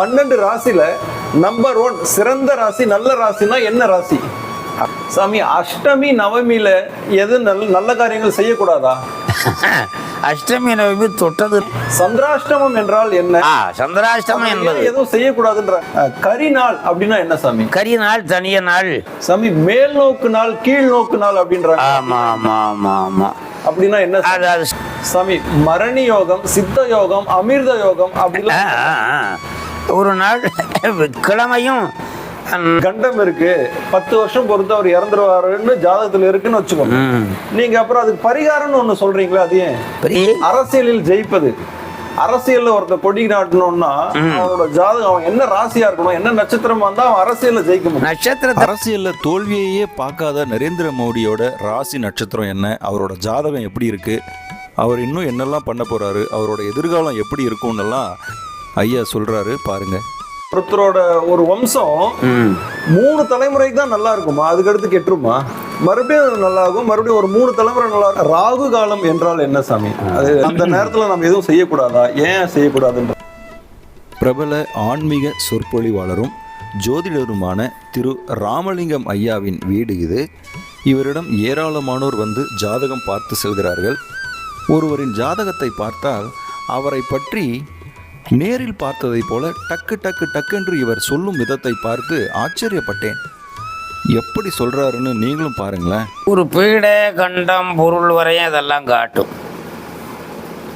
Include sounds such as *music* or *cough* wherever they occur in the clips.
பன்னெண்டு ராசியில number one சிறந்த ராசி நல்ல ராசினா என்ன ராசி? சாமி அஷ்டமி நவமியில எது நல்ல நல்ல காரியங்கள் செய்யக்கூடாதா? அஷ்டமி நவமி தொட்டது. சந்திராஷ்டமம் என்றால் என்ன? சந்திராஷ்டமம் என்பது. எதுவும் செய்யக்கூடாதுன்ற கரி நாள் அப்படின்னா என்ன சாமி? கரி நாள் தனிய நாள். சாமி மேல் நோக்கு நாள் கீழ் நோக்கு நாள் அப்படின்றாங்க. ஆமா ஆமா ஆமா ஆமா. அப்படின்னா என்ன சாமி? மரணி யோகம் சித்த யோகம் அமிர்த யோகம் அப்படிலாம். ஒரு நாள் கிழமையும் கண்டம் இருக்கு. பத்து வருஷம் பொறுத்து அவர் இறந்துருவாருன்னு ஜாதகத்துல இருக்குன்னு வச்சுக்கோங்க. நீங்க அப்புறம் அதுக்கு பரிகாரம்னு ஒண்ணு சொல்றீங்களா அது ஏன்? பெரிய அரசியலில் ஜெயிப்பது. அரசியல்ல ஒருத்தர் கொடி நாட்டணும்னா அவனோட ஜாதகம் அவன் என்ன ராசியா இருக்கணும் என்ன நட்சத்திரமா இருந்தா அவன் அரசியல்ல ஜெயிக்க முடியும். நட்சத்திரத்தை அரசியல்ல தோல்வியையே பார்க்காத நரேந்திர மோடியோட ராசி நட்சத்திரம் என்ன? அவரோட ஜாதகம் எப்படி இருக்கு? அவர் இன்னும் என்னெல்லாம் பண்ண போறாரு? அவரோட எதிர்காலம் எப்படி இருக்கும்னெல்லாம் ஐயா சொல்றாரு பாருங்க. ஒருத்தரோட ஒரு வம்சம். மூணு தலைமுறைக்கு தான் நல்லா இருக்குமா? அதுக்கடுத்து கெட்டுருமா? மறுபடியும் அது நல்லா இருக்கும் மறுபடியும் ஒரு மூணு தலைமுறை நல்லா இருக்கும். ராகு காலம் என்றால் என்ன சாமி? அது அந்த நேரத்துல நம்ம எதுவும் செய்யக்கூடாதா? ஏன் செய்யக்கூடாதுன்ற பிரபல ஆன்மீக சொற்பொழிவாளரும் ஜோதிடருமான திரு ராமலிங்கம் ஐயாவின் வீடு இது. இவரிடம் ஏராளமானோர் வந்து ஜாதகம் பார்த்து செல்கிறார்கள். ஒருவரின் ஜாதகத்தை பார்த்தால் அவரை பற்றி நேரில் பார்த்ததைப் போல டக்கு டக்கு டக்கென்று இவர் சொல்லும் விதத்தை பார்த்து ஆச்சரியப்பட்டேன். எப்படி சொல்றாருன்னு நீங்களும் பாருங்களேன். ஒரு பீடை கண்டம் பொருள் வரையும் அதெல்லாம் காட்டும்.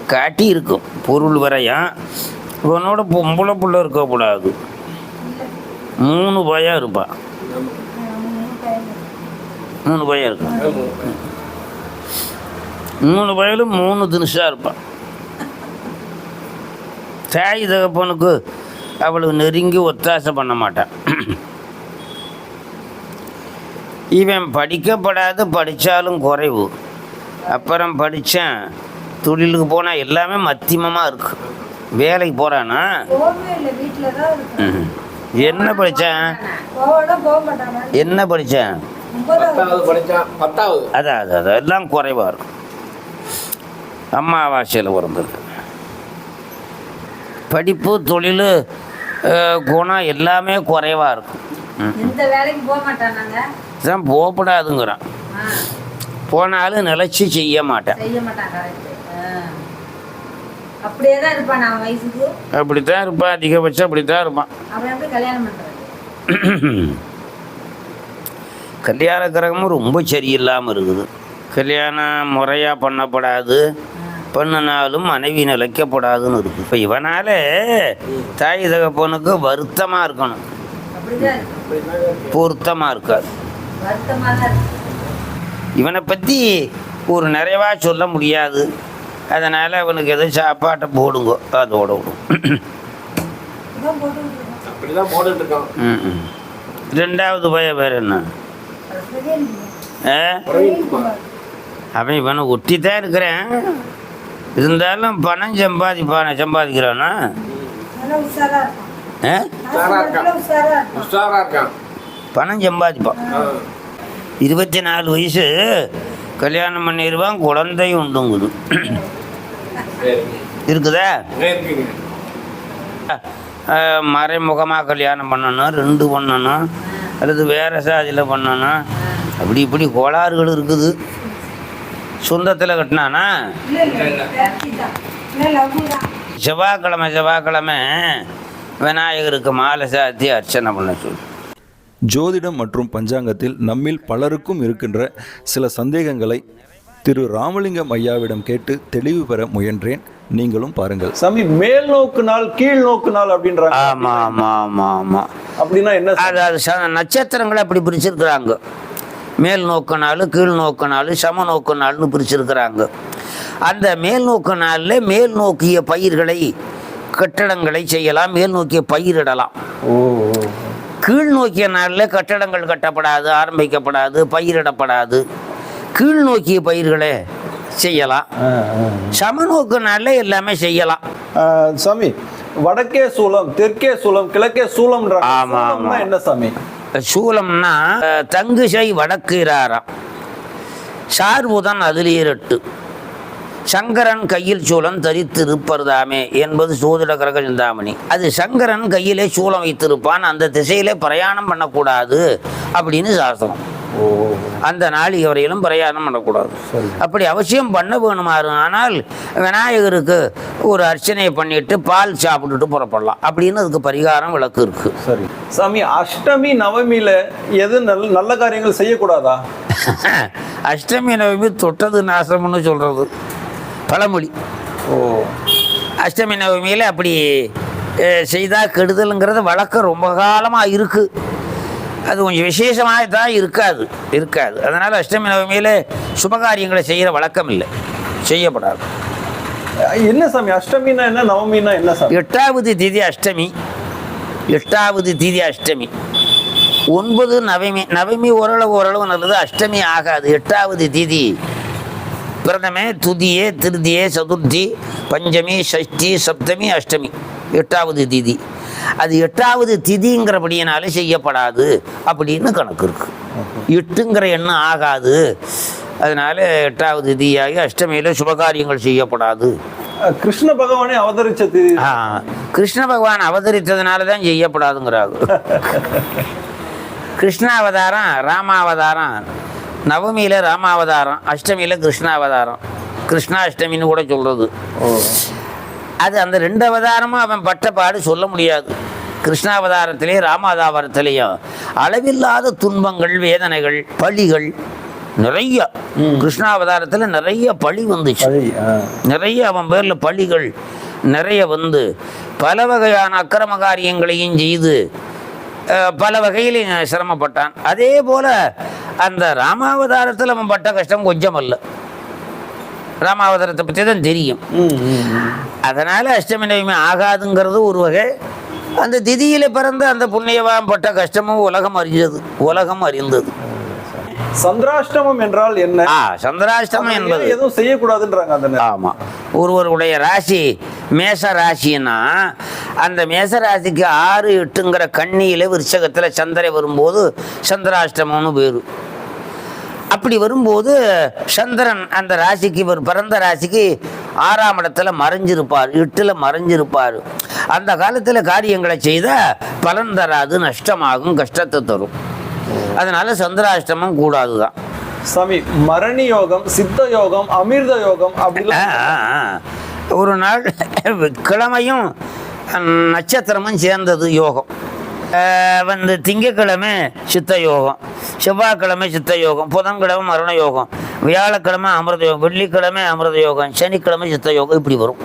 காட்டி இருக்கும் பொருள் வரையும் இவனோட பொம்பளை புள்ள இருக்கக்கூடாது மூணு பயம் இருப்பான் மூணு பயம் இருக்கும் மூணு பயலும் மூணு தினுஷாக இருப்பான் தாய் தகப்பனுக்கு அவளுக்கு நெருங்கி ஒத்தாசை பண்ண மாட்டான். இவன் படிக்கப்படாது படித்தாலும் குறைவு. அப்புறம் படித்தேன் தொழிலுக்கு போனால் எல்லாமே மத்தியமமாக இருக்கு. வேலைக்கு போகிறானா என்ன படித்தேன் என்ன படித்தேன் அதான் அது அது எல்லாம் குறைவாக இருக்கும் அம்மாவாசையில் பிறந்திருக்கு படிப்பு தொழில் குணம் எல்லாமே குறைவாக இருக்கும். போகப்படாதுங்கிறான். போனாலும் நிலச்சி செய்ய மாட்டேன். அப்படித்தான் இருப்பான் அதிகபட்சம் அப்படித்தான் இருப்பான். கல்யாண கிரகமும் ரொம்ப சரியில்லாமல் இருக்குது. கல்யாணம் முறையாக பண்ணப்படாது. பண்ணினாலும் மனைவி நிலைக்கப்படாதுன்னு இருக்குது இப்போ இவனால தாய் தகப்பனுக்கு வருத்தமாக இருக்கணும். இருக்கு பொருத்தமாக இருக்காது. இருக்கு இவனை பற்றி ஒரு நிறைவாக சொல்ல முடியாது. அதனால் அவனுக்கு எதோ சாப்பாட்டை போடுங்க அதோட விடும். ரெண்டாவது பையன் வேறு என்ன. அவன் இவனை ஒட்டி தான் இருக்கிறேன். இருந்தாலும் பணம் சம்பாதிப்பான சம்பாதிக்கிறானா? பணம் சம்பாதிப்பான். இருபத்தி நாலு வயசு கல்யாணம் பண்ணிடுவான் குழந்தையும் உண்டுங்குது. இருக்குதா? ஆ, மறைமுகமாக கல்யாணம் பண்ணணும் ரெண்டு பண்ணணும் அல்லது வேறு சாதியில் பண்ணணும். அப்படி இப்படி கோளாறுகள் இருக்குது. சொந்தத்தில் கட்டினானா? செவ்வாய்க்கிழமை செவ்வாய்க்கிழமை விநாயகருக்கு மாலை சாத்தி அர்ச்சனை பண்ண சொல்லு. ஜோதிடம் மற்றும் பஞ்சாங்கத்தில் நம்மில் பலருக்கும் இருக்கின்ற சில சந்தேகங்களை திரு ராமலிங்கம் ஐயாவிடம் கேட்டு தெளிவு பெற முயன்றேன். நீங்களும் பாருங்கள். சாமி மேல் நோக்கு நாள் கீழ் நோக்கு நாள் அப்படின்றாங்க. ஆமாம் ஆமாம் ஆமாம் ஆமாம் அப்படின்னா என்ன நட்சத்திரங்களை அப்படி பிரிச்சிருக்கிறாங்க. மேல் நோக்கு நாள் கீழ் நோக்கு நாள் சம நோக்கு நாள்னு பிரிச்சிருக்கிறாங்க. அந்த மேல் நோக்கு நாளில் மேல் நோக்கிய பயிர்களை கட்டடங்களை செய்யலாம் மேல் நோக்கிய பயிரிடலாம். ஓ கீழ் நோக்கிய நாளில் கட்டடங்கள் கட்டப்படாது ஆரம்பிக்கப்படாது பயிரிடப்படாது. கீழ் நோக்கிய பயிர்களை செய்யலாம். ஆ. சமநோக்கு நாளில் எல்லாமே செய்யலாம். சாமி வடக்கே சூலம் தெற்கே சூலம் கிழக்கே சூலம்ன்றாங்க ஆமா, சூலம்னா ஆமா. என்ன சாமி? சூலம்னா தங்குசை வடக்கு சார்புதன் சார்புதான் சங்கரன் கையில் சூலம் தரித்திருப்பர்தாமே என்பது சோதிட கிரக சிந்தாமணி. அது சங்கரன் கையிலே சூலம் வைத்திருப்பான் அந்த திசையிலே பிரயாணம் பண்ணக்கூடாது அப்படின்னு சாஸ்திரம். அந்த நாளிகை வரையிலும் பிரயாணம் பண்ணக்கூடாது. அப்படி அவசியம் பண்ண வேணுமாறு ஆனால் விநாயகருக்கு ஒரு அர்ச்சனை பண்ணிட்டு பால் சாப்பிட்டுட்டு புறப்படலாம். அப்படின்னு அதுக்கு பரிகாரம் விளக்கு இருக்கு. சரி. சாமி அஷ்டமி நவமியில எது நல்ல நல்ல காரியங்கள் செய்யக்கூடாதா? *laughs* அஷ்டமி நவமி தொட்டது நாசம்னு சொல்றது. பழமொழி. ஓ. அஷ்டமி நவமியில் அப்படி செய்தால் கெடுதலுங்கிறது வழக்கம் ரொம்ப காலமாக இருக்குது அது கொஞ்சம் விசேஷமாக தான் இருக்காது இருக்காது. அதனால் அஷ்டமி நவமியில் சுபகாரியங்களை செய்கிற வழக்கம் இல்லை செய்யப்படாது. என்ன சாமி அஷ்டமினா என்ன நவமினா என்ன சாமி? எட்டாவது திதி அஷ்டமி. எட்டாவது திதி அஷ்டமி. ஒன்பது நவமி நவமி ஓரளவு ஓரளவு நல்லது அஷ்டமி ஆகாது. எட்டாவது திதி பிரதமே துதியே திருதியே சதுர்த்தி பஞ்சமி ஷஷ்டி சப்தமி அஷ்டமி. எட்டாவது திதி. அது எட்டாவது திதிங்கிறபடியினாலே செய்யப்படாது அப்படின்னு கணக்கு இருக்கு. எட்டுங்கிற எண்ணம் ஆகாது. அதனால எட்டாவது திதியாகி அஷ்டமியில் சுபகாரியங்கள் செய்யப்படாது. கிருஷ்ண பகவானே அவதரிச்ச திதி. ஆ, கிருஷ்ண பகவான் அவதரித்ததுனால தான் செய்யப்படாதுங்கிறாங்க கிருஷ்ணாவதாரம் ராமாவதாரம் நவமியில் ராமாவதாரம் அஷ்டமியில் கிருஷ்ணாவதாரம். கிருஷ்ணாஷ்டமின்னு கூட சொல்கிறது அது அந்த ரெண்டு அவதாரமும் அவன் பட்ட பாடு சொல்ல முடியாது. கிருஷ்ணாவதாரத்திலேயும் ராமாவதாரத்திலேயும் அளவில்லாத துன்பங்கள் வேதனைகள் பழிகள் நிறைய. கிருஷ்ணாவதாரத்தில் நிறைய பழி வந்துச்சு. நிறைய அவன் பேரில் பழிகள் நிறைய வந்து. பல வகையான அக்கிரம காரியங்களையும் செய்து பல வகையில் சிரமப்பட்டான். அதே போல் அந்த ராமாவதாரத்தில் அவன் பட்ட கஷ்டம் கொஞ்சம் அல்ல. ராமாவதாரத்தை பற்றி தான் தெரியும். அதனால் அஷ்டமி நவமி ஆகாதுங்கிறது ஒரு வகை. அந்த திதியில் பிறந்த அந்த புண்ணியவான் பட்ட கஷ்டமும் உலகம் அறிஞ்சது. உலகம் அறிந்தது. சந்திராஷ்டமம் என்றால் என்ன? சந்திராஷ்டமம் என்பது. எதுவும் செய்யக்கூடாதுன்றாங்க அந்த. ஆமாம் ஒருவருடைய ராசி மேச ராசின்னா அந்த மேச ராசிக்கு ஆறு எட்டுங்கிற கண்ணியில் விருச்சகத்தில் சந்திரை வரும்போது சந்திராஷ்டமம்னு பேர். அப்படி வரும்போது சந்திரன் அந்த ராசிக்கு இவர் பிறந்த ராசிக்கு ஆறாம் இடத்துல மறைஞ்சிருப்பார் எட்டில் மறைஞ்சிருப்பார். அந்த காலத்தில் காரியங்களை செய்தால் பலன் தராது நஷ்டமாகும் கஷ்டத்தை தரும். அதனால சந்திராஷ்டமம் கூடாது தான் சாமி மரணி யோகம் சித்த யோகம் அமிர்த யோகம் ஆ. ஒரு நாள் கிழமையும் நட்சத்திரமும் சேர்ந்தது யோகம். வந்து திங்கக்கிழமை சித்த யோகம் செவ்வாய்க்கிழமை சித்த யோகம் புதன்கிழமை மரண யோகம் வியாழக்கிழமை அமிர்த யோகம் வெள்ளிக்கிழமை அமிர்த யோகம் சனிக்கிழமை சித்த யோகம் இப்படி வரும்.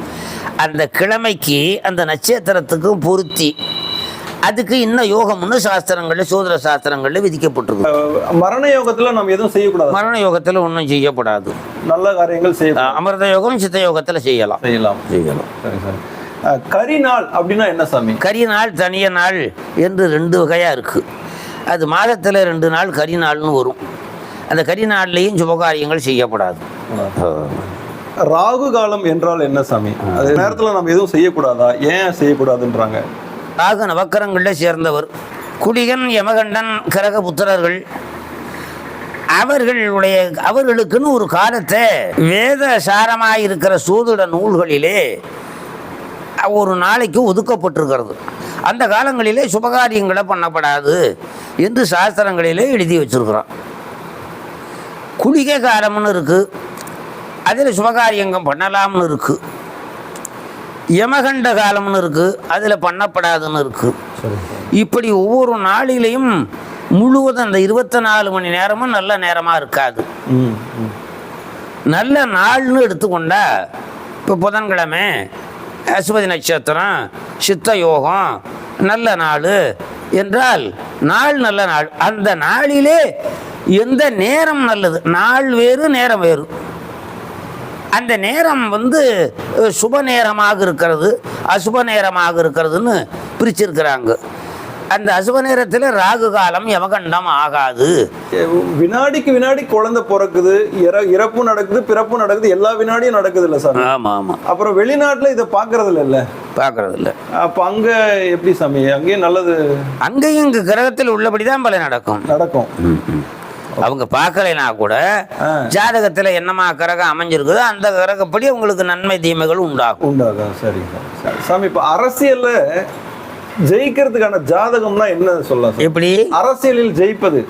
அந்த கிழமைக்கு அந்த நட்சத்திரத்துக்கும் பொருத்தி அதுக்கு இன்னும் யோகம்னு சாஸ்திரங்களில் சோதர சாஸ்திரங்களில் விதிக்கப்பட்டிருக்கு. மரண யோகத்துல நம்ம எதுவும் செய்யக்கூடாது. மரண யோகத்தில் ஒன்றும் செய்யப்படாது. நல்ல காரியங்கள் ஆ, செய்ய அமிர்த யோகம் சித்த யோகத்தில் செய்யலாம். செய்யலாம். செய்யலாம். சரி சரி. கரிநாள் அப்படின்னா என்ன சாமி? கரி நாள் தனிய நாள் என்று ரெண்டு வகையாக இருக்குது அது மாதத்தில் ரெண்டு நாள் கரி நாள்னு வரும். அந்த கரி நாள்லேயும் சுபகாரியங்கள் செய்யப்படாது. ராகு காலம் என்றால் என்ன சாமி? அது நேரத்துல நம்ம எதுவும் செய்யக்கூடாதா? ஏன் செய்யக்கூடாதுன்றாங்க? ராகு நவக்கரங்களில் சேர்ந்தவர். குடிகன் யமகண்டன் கிரக புத்திரர்கள் அவர்களுடைய அவர்களுக்குன்னு ஒரு காலத்தை வேத சாரமாக இருக்கிற சூதுட நூல்களிலே ஒரு நாளைக்கு ஒதுக்கப்பட்டிருக்கிறது. அந்த காலங்களிலே சுபகாரியங்களை பண்ணப்படாது என்று சாஸ்திரங்களிலே எழுதி வச்சிருக்கிறோம். குளிகை காலம்னு இருக்குது அதில் சுபகாரியங்கள் பண்ணலாம்னு இருக்குது யமகண்ட காலம்னு இருக்குது அதில் பண்ணப்படாதுன்னு இருக்குது இப்படி ஒவ்வொரு நாளிலையும் முழுவதும் அந்த இருபத்தி நாலு மணி நேரமும் நல்ல நேரமாக இருக்காது. நல்ல நாள்னு எடுத்துக்கொண்டா இப்போ புதன்கிழமை அசுபதி நட்சத்திரம் சித்த யோகம் நல்ல நாள் என்றால் நாள் நல்ல நாள். அந்த நாளிலே எந்த நேரம் நல்லது? நாள் வேறு நேரம் வேறு. அந்த நேரம் வந்து சுப நேரமாக இருக்கிறது அசுப நேரமாக இருக்கிறதுன்னு பிரிச்சிருக்கிறாங்க. அந்த அசுப நேரத்தில் ராகு காலம் யமகண்டம் ஆகாது. வினாடிக்கு வினாடி குழந்தை பிறக்குது இற இறப்பு நடக்குது பிறப்பு நடக்குது எல்லா வினாடியும் நடக்குது இல்ல சாமி ஆமாம் ஆமாம் அப்புறம் வெளிநாட்டுல இதை பாக்குறது இல்ல பார்க்கறது இல்லை அப்ப அங்க எப்படி சாமி அங்கேயும் நல்லது? அங்கேயும் இங்கே கிரகத்தில் உள்ளபடி தான் பல நடக்கும். நடக்கும். அவங்க பார்க்கலைனா கூட. ஜாதகத்துல என்னமா கிரகம் அமைஞ்சிருக்குதோ அந்த கிரகப்படி உங்களுக்கு நன்மை தீமைகள் உண்டாகும். உண்டாகும். சரி. சாமி இப்போ அரசியல்ல ஜெயிக்கிறதுக்கான ஜாதகம்னா என்ன சொல்லலாம்? எப்படி? அரசியலில் ஜெயிப்பது.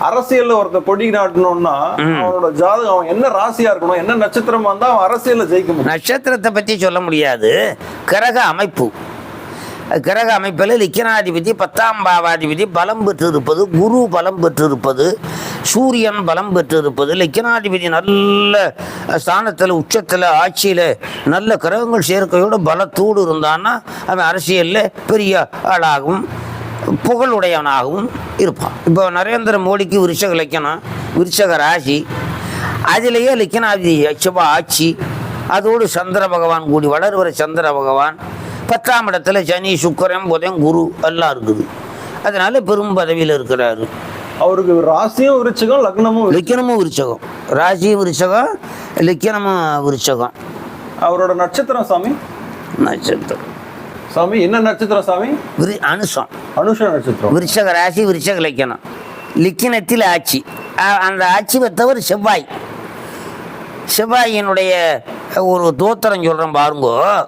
அரசியல்ல ஒருத்தர் கொடி நாட்டணும்னா அவனோட ஜாதகம் அவன் என்ன ராசியா இருக்கணும் என்ன நட்சத்திரமா இருந்தா அவன் அரசியல்ல ஜெயிக்க முடியும். நட்சத்திரத்தை பற்றி சொல்ல முடியாது. கிரக அமைப்பு. கிரக அமைப்பில் லிக்கனாதிபதி பத்தாம் பாவாதிபதி பலம் பெற்றிருப்பது குரு பலம் பெற்றிருப்பது சூரியன் பலம் பெற்றிருப்பது. லிக்கனாதிபதி நல்ல ஸ்தானத்தில் உச்சத்தில் ஆட்சியில் நல்ல கிரகங்கள் சேர்க்கையோட பலத்தோடு இருந்தான்னா அவன் அரசியலில் பெரிய ஆளாகவும் புகழுடையவனாகவும் இருப்பான். இப்போ நரேந்திர மோடிக்கு விருஷக லக்கணம் விருஷக ராசி அதிலேயே லிக்கனாதிபதி செவ்வா ஆட்சி அதோடு சந்திர பகவான் கூடி வளர்வர சந்திர பகவான் பத்தாம் இடத்துல சனி சுக்கிரன் புதன் குரு எல்லாம் இருக்குது. அதனால பெரும் பதவியில் இருக்கிறாரு. அவருக்கு ராசியும் விருச்சிகம் லக்னமும். லிக்கணமும் விருச்சகம். ராசியும் விருச்சகம் லிக்கணமும் விருச்சகம். அவரோட நட்சத்திரம் சாமி? நட்சத்திரம். சாமி என்ன நட்சத்திரம் சாமி? விரு அனுசம் அனுஷ நட்சத்திரம். விருச்சக ராசி விருச்சக லக்கணம். லிக்கினத்தில் ஆட்சி. அந்த ஆட்சி பெற்றவர் செவ்வாய். செவ்வாயினுடைய ஒரு தோத்திரம் சொல்கிறேன் பாருங்கோ.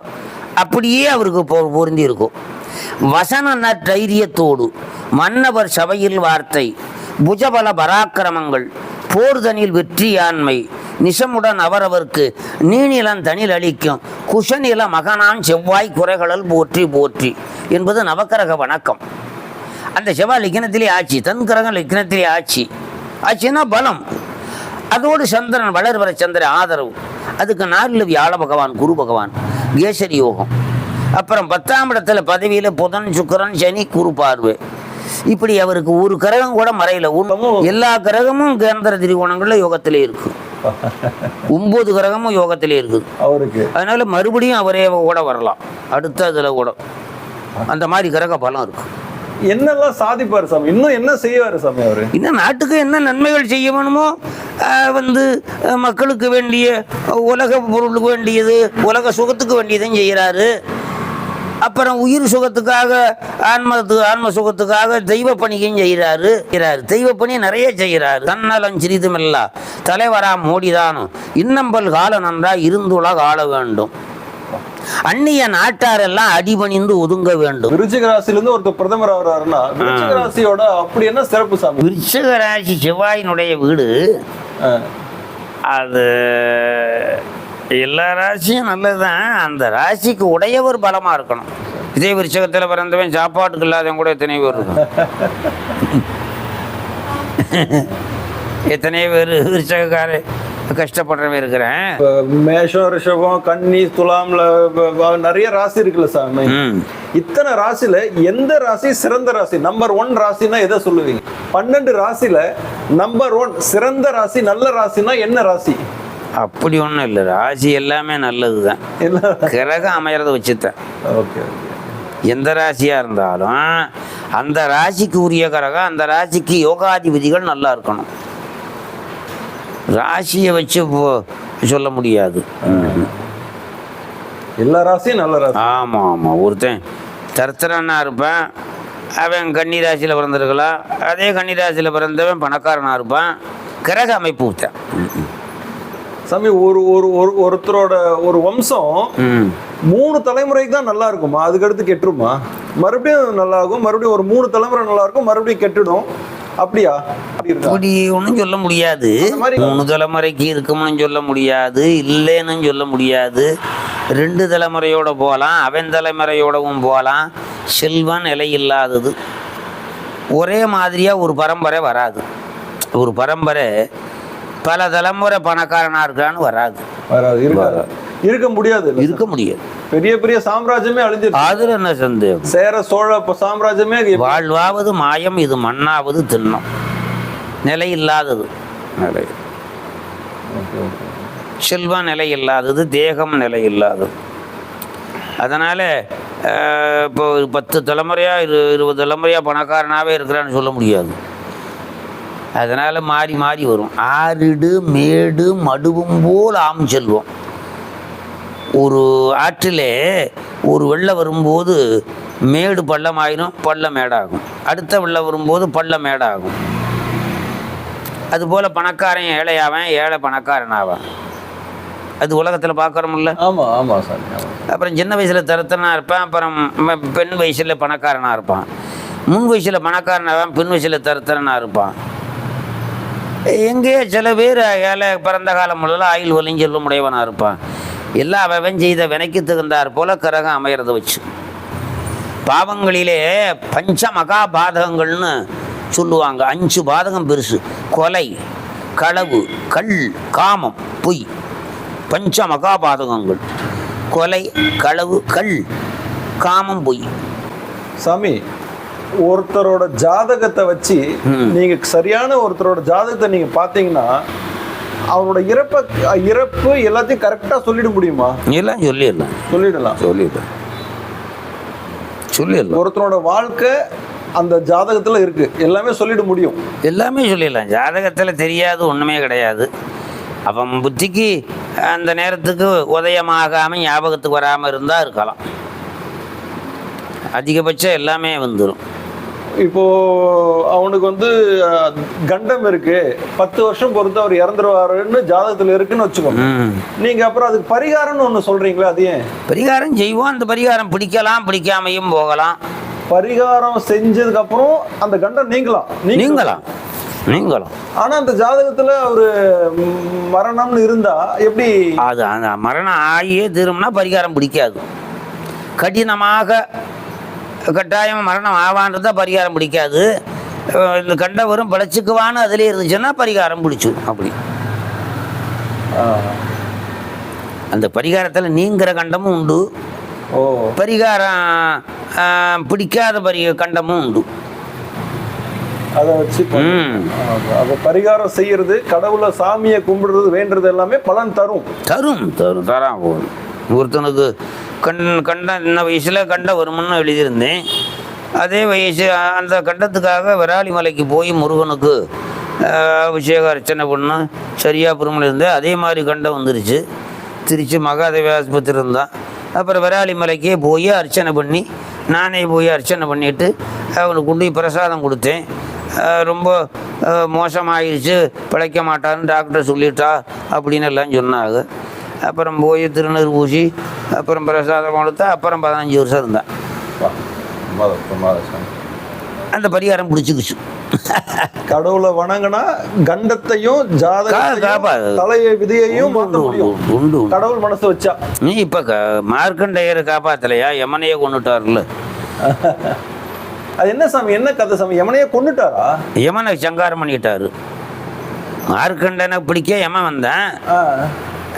அப்படியே அவருக்கு பொ- பொருந்தி இருக்கும் வசன நற்தைரியத்தோடு மன்னவர் சபையில் வார்த்தை புஜபல பராக்கிரமங்கள் போர்தனில் வெற்றியாண்மை நிசமுடன் அவரவர்க்கு நீநிலம் தனில் அளிக்கும் குஷநில மகனான் செவ்வாய் குறைகளல் போற்றி போற்றி என்பது நவக்கிரக வணக்கம். அந்த செவ்வாய் லிக்னத்திலே ஆட்சி தன் கிரகம் லிக்கணத்திலே ஆட்சி. ஆட்சின்னா பலம். அதோடு சந்திரன் வளர்வர சந்திரன் ஆதரவு. அதுக்கு நாலில் வியாழ பகவான் குரு பகவான் கேசரி யோகம். அப்புறம் பத்தாம் இடத்துல பதவியில் புதன் சுக்கிரன் சனி குரு பார்வை. இப்படி அவருக்கு ஒரு கிரகம் கூட மறையில. எல்லா கிரகமும் கேந்திர திரிகோணங்களில் யோகத்திலே இருக்கு. ஒன்பது கிரகமும் யோகத்திலே இருக்குது அவருக்கு. அதனால மறுபடியும் அவரே கூட வரலாம். அடுத்த இதில் கூட. அந்த மாதிரி கிரக பலம் இருக்கு. என்னெல்லாம் சாதிப்பார் சாமி? இன்னும் என்ன செய்வார் சாமி அவர்? இன்னும் நாட்டுக்கு என்ன நன்மைகள் செய்ய வேணுமோ வந்து மக்களுக்கு வேண்டிய உலக பொருளுக்கு வேண்டியது உலக சுகத்துக்கு வேண்டியதும் செய்கிறாரு. அப்புறம் உயிர் சுகத்துக்காக ஆன்மத்து ஆன்ம சுகத்துக்காக தெய்வ பணியும் செய்கிறாரு. செய்கிறாரு. தெய்வ பணி நிறைய செய்கிறாரு. தன்னலம் சிறிதுமில்ல தலைவரா மோடிதானும் இன்னம்பல் கால நன்றா இருந்துலக ஆள வேண்டும். அந்நிய நாட்டாரெல்லாம் அடிபணிந்து ஒதுங்க வேண்டும். விருச்சிக ராசில இருந்து ஒருத்தர் பிரதமர் ஆகுறாருன்னா விருச்சிக ராசியோட அப்படி என்ன சிறப்பு சாமி? விருச்சிக ராசி செவ்வாயினுடைய வீடு. அது எல்லா ராசியும் நல்லதுதான். அந்த ராசிக்கு உடையவர் பலமா இருக்கணும். இதே விருச்சகத்தில் பிறந்தவன் சாப்பாட்டுக்கு இல்லாதவன் கூட எத்தனை பேர் இருக்கும் *laughs* எத்தனை பேர் விருச்சகக்கார கஷ்டப்படுறவன் இருக்கிறேன். மேஷம் ரிஷபம் கன்னி துலாம்ல நிறைய ராசி இருக்குல்ல சாமி. இத்தனை ராசியில எந்த ராசி சிறந்த ராசி? நம்பர் ஒன் ராசினா எதை சொல்லுவீங்க? பன்னெண்டு ராசியில நம்பர் ஒன் சிறந்த ராசி நல்ல ராசினா என்ன ராசி? அப்படி ஒன்றும் இல்லை. ராசி எல்லாமே நல்லது தான் என்ன? கிரகம் அமையறத வச்சுத்தேன் ஓகே எந்த ராசியாக இருந்தாலும் அந்த ராசிக்கு உரிய கிரகம் அந்த ராசிக்கு யோகாதிபதிகள் நல்லா இருக்கணும். ராசியை வச்சு சொல்ல முடியாது. எல்லா ராசியும் நல்ல ராசி. ஆமாம் ஆமாம் ஒருத்தன் தரித்திரனா இருப்பான். அவன் கன்னி ராசியில் பிறந்திருக்கலாம் அதே கன்னி ராசியில் பிறந்தவன் பணக்காரனாக இருப்பான். கிரக அமைப்பு சாமி ஒரு ஒரு ஒரு- ஒருத்தரோட ஒரு வம்சம் மூணு தலைமுறைக்கு தான் நல்லா இருக்குமா? அதுக்கடுத்து கெட்டுருமா? மறுபடியும் நல்லா இருக்கும் மறுபடியும் ஒரு மூணு தலைமுறை நல்லா இருக்கும். மறுபடியும் கெட்டுடும். அப்படியா? அப்படி ஒன்றும் சொல்ல முடியாது. மூணு தலைமுறைக்கு இருக்கும்னு சொல்ல முடியாது. இல்லைன்னு சொல்ல முடியாது. ரெண்டு தலைமுறையோட போகலாம் அவன் தலைமுறையோடவும் போகலாம். செல்வம் நிலை இல்லாதது. ஒரே மாதிரியாக ஒரு பரம்பரை வராது. ஒரு பரம்பரை பல தலைமுறை பணக்காரனாக இருக்கான்னு வராது. வராது. இருக்க முடியாது? இருக்க முடியாது. பெரிய பெரிய சாம்ராஜ்யமே அழிஞ்சிருச்சு. அதில் என்ன சந்தேகம்? சேர சோழ சாம்ராஜ்யமே வாழ்வாவது மாயம் இது மண்ணாவது திண்ணம். நிலை இல்லாதது. நிலை. செல்வம் நிலை இல்லாதது தேகம் நிலை இல்லாதது. அதனால் இப்போ பத்து தலைமுறையாக இரு இருபது தலைமுறையாக பணக்காரனாகவே இருக்கிறான்னு சொல்ல முடியாது. அதனால் மாறி மாறி வரும். ஆறிடு மேடு மடுவும் போல் ஆம் செல்வம். ஒரு ஆற்றிலே ஒரு வெள்ளம் வரும்போது மேடு பள்ளமாயிரும் பள்ளம் மேடாகும். அடுத்த வெள்ளம் வரும்போது பள்ளம் மேடாகும். அதுபோல் பணக்காரன் ஏழையாவன் ஏழை பணக்காரன் ஆவான் அது உலகத்தில் பார்க்குறோம்ல. ஆமா ஆமா சாமி ஆமா. அப்புறம் சின்ன வயசில் தருத்தனாக இருப்பான் அப்புறம் பெண் வயசில் பணக்காரனாக இருப்பான். முன் வயசில் பணக்காரனாக பின் வயசில் தருத்தனாக இருப்பான். எங்கேயோ சில பேர் ஏழை பிறந்த காலம் முதல்ல ஆயுள் ஒலிஞ்செல்லும் உடையவனாக இருப்பான். எல்லா அவன் செய்த வினைக்கு தகுந்தாற் போல கரகம் அமையறத வச்சு. பாவங்களிலே பஞ்ச மகா பாதகங்கள்னு சொல்லுவாங்க. அஞ்சு பாதகம் பெருசு. கொலை களவு கள் காமம் பொய். பஞ்ச மகா பாதகங்கள் கொலை களவு கள் காமம் பொய். சாமி ஒருத்தரோட ஜாதகத்தை வச்சு நீங்க சரியான ஒருத்தரோட ஜாதகத்தை நீங்க பாத்தீங்கன்னா அவரோட இறப்ப இறப்பு எல்லாத்தையும் கரெக்டா சொல்லிட முடியுமா? எல்லாம் சொல்லிடலாம். சொல்லிடலாம். சொல்லிடலாம். சொல்லிடலாம். ஒருத்தரோட வாழ்க்கை அந்த ஜாதகத்துல இருக்கு. எல்லாமே சொல்லிட முடியும். எல்லாமே சொல்லிடலாம். ஜாதகத்தில் தெரியாது ஒன்றுமே கிடையாது. அவன் புத்திக்கு அந்த நேரத்துக்கு உதயமாகாமல் ஞாபகத்துக்கு வராமல் இருந்தால் இருக்கலாம். அதிகபட்சம் எல்லாமே வந்துடும் இப்போ அவனுக்கு வந்து கண்டம் இருக்கு. பத்து வருஷம் பொறுத்து அவர் இறந்துருவாருன்னு ஜாதகத்துல இருக்குன்னு வச்சுக்கோங்க. ம். நீங்க அப்புறம் அதுக்கு பரிகாரம்னு ஒண்ணு சொல்றீங்களா அது ஏன்? பரிகாரம் செய்வோம். அந்த பரிகாரம் பிடிக்கலாம் பிடிக்காமையும் போகலாம். பரிகாரம் செஞ்சதுக்கு அப்புறம் அந்த கண்டம் நீங்கலாம். நீங்க நீங்களாம் நீங்களாம் ஆனா அந்த ஜாதகத்துல ஒரு மரணம்னு இருந்தா எப்படி? அது அந்த மரணம் ஆகியே திரும்பினா பரிகாரம் பிடிக்காது. கடினமாக கட்டாயம் மரணம் ஆவான்றதா பரிகாரம் பிடிக்காது. இந்த கண்ட வரும் பிழைச்சிக்குவான்னு அதிலே இருந்துச்சுன்னா பரிகாரம் பிடிச்சு. அப்படி. அந்த பரிகாரத்தில் நீங்கிற கண்டமும் உண்டு. ஓ. பரிகாரம் பிடிக்காத பரி கண்டமும் உண்டு. அதை வச்சு அப்ப பரிகாரம் செய்யறது கடவுளை சாமியை கும்பிடுறது வேண்டுறது எல்லாமே பலன் தரும். தரும் தரும். தரான் போகும் ஒருத்தனுக்கு கண் கண்ட இந்த வயசில் கண்ட வருமுன்னு எழுதியிருந்தேன். அதே வயசு அந்த கண்டத்துக்காக விராலி மலைக்கு போய் முருகனுக்கு அபிஷேக அர்ச்சனை பண்ணு சரியாக புறமில் இருந்தேன். அதே மாதிரி கண்டம் வந்துருச்சு. திருச்சி மகாதேவி ஆஸ்பத்திரி இருந்தான். அப்புறம் விராலி மலைக்கே போய் அர்ச்சனை பண்ணி நானே போய் அர்ச்சனை பண்ணிட்டு அவனுக்கு கொண்டு போய் பிரசாதம் கொடுத்தேன். ரொம்ப ஆஹ், மோசமாயிருச்சு. பிழைக்க மாட்டான்னு டாக்டர் சொல்லிட்டா அப்படின்னு எல்லாம் சொன்னாங்க. அப்புறம் போய் திருநீர் பூசி அப்புறம் பிரசாதம் கொடுத்தா அப்புறம் பதினஞ்சு வருஷம் இருந்தேன். அந்த பரிகாரம் பிடிச்சிக்கிச்சு. கடவுளை வணங்கினா கண்டத்தையும் தலைய விதியையும் உண்டு. கடவுள் மனசு வச்சா. நீ இப்போ க மார்க்கண்டையரை காப்பாத்தலையா? யமனையே கொண்டுட்டார்ல அது என்ன சாமி என்ன கதை சாமி? எமனையே கொண்டுட்டாரா யமனை சங்காரம் பண்ணிட்டாரு. மார்க்கண்டனை பிடிக்க யமன் வந்தேன்.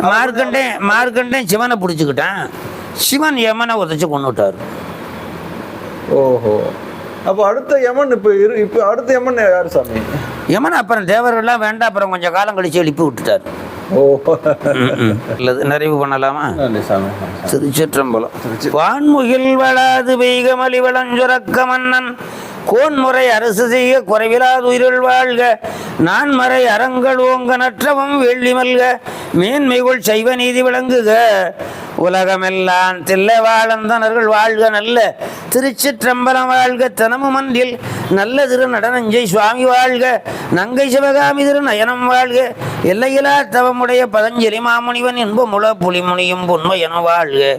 ஆ. மார்க்கண்டேன் மார்க்கண்டேன் சிவனை பிடிச்சிக்கிட்டான். சிவன் யமனை உதச்சி கொண்டுட்டாரு. ஓஹோ. அப்போ அடுத்த யமன் இப்போ இரு இப்போ அடுத்த யமன் யார் சாமி? யமன் அப்புறம் தேவரெல்லாம் வேண்டாம் அப்புறம் கொஞ்சம் காலம் கழிச்சு எழுப்பி விட்டுட்டார். ஓ. இல்லது நிறைவு பண்ணலாமா? திருச்சிற்றம்பலம். வான்முகில் வளாது பெய்கமலி வளஞ்சுரக்க மன்னன். கோன்முறை அரசு செய்ய குறைவிலாது உயிரில் வாழ்க. நான் மறை அறங்கள் ஓங்க நற்றவம் வெள்ளி மல்க மேன்மைகுள் சைவ நீதி விளங்குக. உலகமெல்லாம் தில்ல வாழந்தனர்கள் வாழ்க நல்ல திருச்சிற்றம்பலம் வாழ்க தனமும் அன்றில் நல்ல திரு நடனஞ்சை சுவாமி வாழ்க நங்கை சிவகாமி திரு நயனம் வாழ்க எல்லையிலா தவமுடைய பதஞ்சலி மாமுனிவன் என்பமுள புலிமுனியும் பொன்மையன வாழ்க.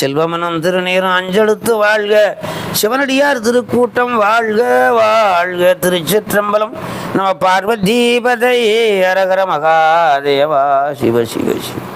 செல்வமனம் திருநீரும் அஞ்செழுத்து வாழ்க. சிவனடியார் திருக்கூட்டம் வாழ்க வாழ்க. திருச்சிற்றம்பலம் நம்ம பார்வதீபதையே அரகர மகாதேவா. சிவ சிவ சிவ.